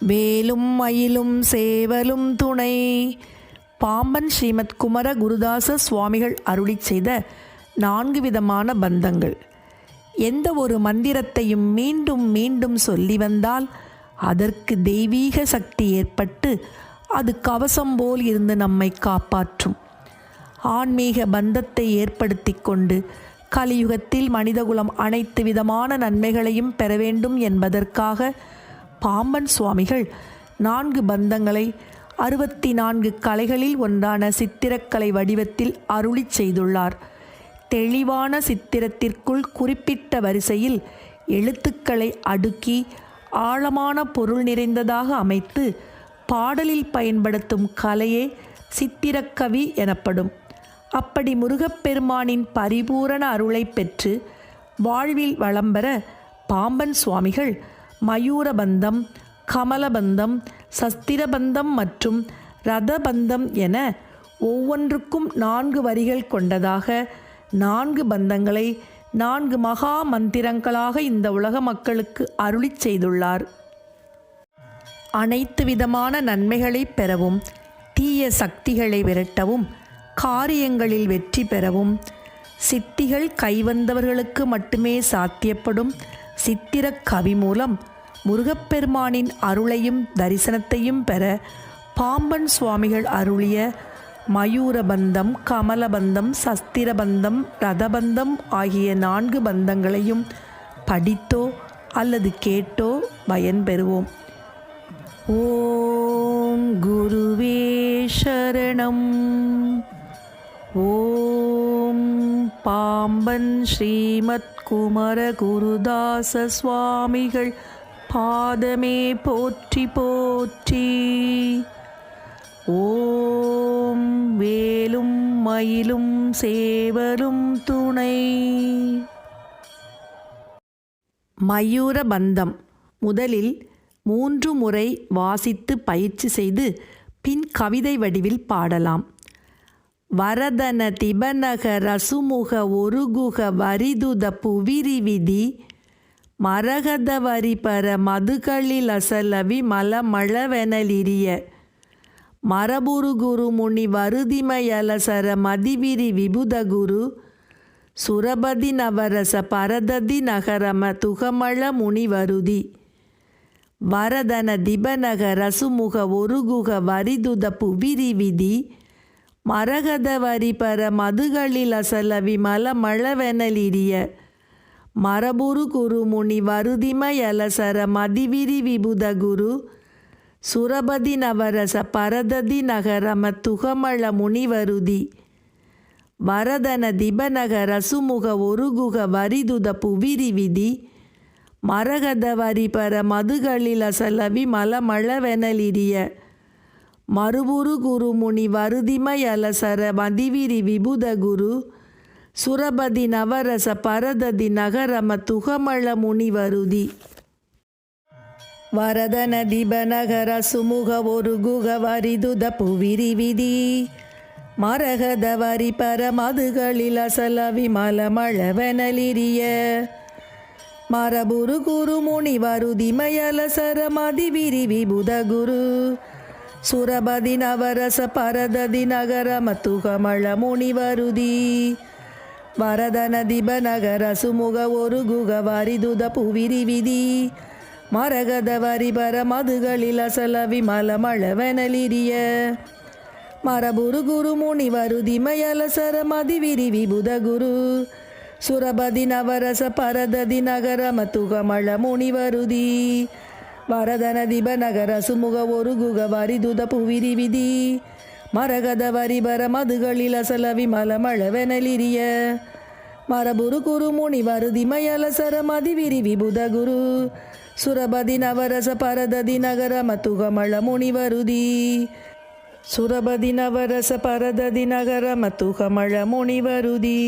வேலும் மயிலும் சேவலும் துணை. பாம்பன் ஸ்ரீமத் குமர குருதாச சுவாமிகள் அருளிச் செய்த நான்கு விதமான பந்தங்கள். எந்த ஒரு மந்திரத்தையும் மீண்டும் மீண்டும் சொல்லி வந்தால் அதற்கு தெய்வீக சக்தி ஏற்பட்டு அது கவசம் போல் இருந்து நம்மை காப்பாற்றும். ஆன்மீக பந்தத்தை ஏற்படுத்தி கொண்டு கலியுகத்தில் மனிதகுலம் அனைத்து விதமான நன்மைகளையும் பெற வேண்டும் என்பதற்காக பாம்பன் சுவாமிகள் நான்கு பந்தங்களை அறுபத்தி நான்கு கலைகளில் ஒன்றான சித்திரக்கலை வடிவத்தில் அருளிச் செய்துள்ளார். தெளிவான சித்திரத்திற்குள் குறிப்பிட்ட வரிசையில் எழுத்துக்களை அடுக்கி ஆழமான பொருள் நிறைந்ததாக அமைத்து பாடலில் பயன்படுத்தும் கலையே சித்திரக்கவி எனப்படும். அப்படி முருகப்பெருமானின் பரிபூரண அருளை பெற்று வாழ்வில் வளம்பெற பாம்பன் சுவாமிகள் மயூரபந்தம் கமலபந்தம் சஸ்திரபந்தம் மற்றும் ரதபந்தம் என ஒவ்வொன்றுக்கும் நான்கு வரிகள் கொண்டதாக நான்கு பந்தங்களை நான்கு மகா மந்திரங்களாக இந்த உலக மக்களுக்கு அருளி செய்துள்ளார். அனைத்து விதமான நன்மைகளை பெறவும் தீய சக்திகளை விரட்டவும் காரியங்களில் வெற்றி பெறவும் சித்திகள் கைவந்தவர்களுக்கு மட்டுமே சாத்தியப்படும் சித்திரக் கவி மூலம் முருகப்பெருமானின் அருளையும் தரிசனத்தையும் பெற பாம்பன் சுவாமிகள் அருளிய மயூரபந்தம் கமலபந்தம் சஸ்திரபந்தம் ரதபந்தம் ஆகிய நான்கு பந்தங்களையும் படித்தோ அல்லது கேட்டோ பயன்பெறுவோம் ஓம் குருவே சரணம். ஓம் பாம்பன் ஸ்ரீமத் குமர குருதாச சுவாமிகள் பாதமே போற்றி போற்றி. ஓம் வேலும் மயிலும் சேவலும் துணை. மயூரபந்தம். முதலில் மூன்று முறை வாசித்து பயிற்சி செய்து பின் கவிதை வடிவில் பாடலாம். வரதன திபனக ரசுமுக ஒருகுக வரிதுத புவிரி விதி மரகத வரிபர மதுகளில் அசலவி மலமளவெனலிரிய மரபுரு குரு முனி வருதிமயலசர மதிவிரி விபுதகுரு சுரபதி நவரச பரததி நகரம துகமள முனி வருதி. வரதன திபனக ரசுமுக ஒருகுக வரிதுத புவிரி விதி மரகத வரிபர மரபுரு குருமுனி வருதிமயலசர மதிவிரி விபுத குரு. சுரபதி நவரச பரததி நகரம துகமள முனிவருதி வரதன திபநகர சுமுக ஒருகுக வரிதுத புவிரி விதி. மரகத வரிபர மதுகளில் அசலவி மலமளவெனலிரிய மறுபுரு குருமுனி வருதிமயலசர மதிவிரி விபுத குரு. சுரபதி நவரச பரததி நகரம துகமள முனிவருதி வரதன திபநகர சுமுக ஒரு குக வரிதுத புவிரி விதி. மரகத வரி பர மதுகளில் விமல மழவனலிரிய மரபுரு குரு முனி வருதி மயலசர மதிவிரி விபுத குரு. சுரபதி நவரச பரததி நகரம துகமள முனிவருதி. வரதன திபநகர சுமுக ஒரு குக வரிதுத புவிரி விதி. மரகத வரிபர மதுகளில் அசல விமல மழவெனலிரிய மரபுரு குரு முனி வருதி மயலசர மதிவிரி விபுத குரு. சுரபதி நவரச பரததி நகரம துகமள முனிவருதி. வரதன திபநகர சுமுக ஒரு குக வரிதுத புவிரி விதி. மரகத வரிபர மதுகளில் அசலவி மலமளவெனலிரிய மரபுரு குரு முனி வருதி மயலசர மதிவிரி விபுத குரு. சுரபதி நவரச பரததி நகரம துகமள முனிவருதி சுரபதி நவரச பரததி நகரம துகமள முனிவருதி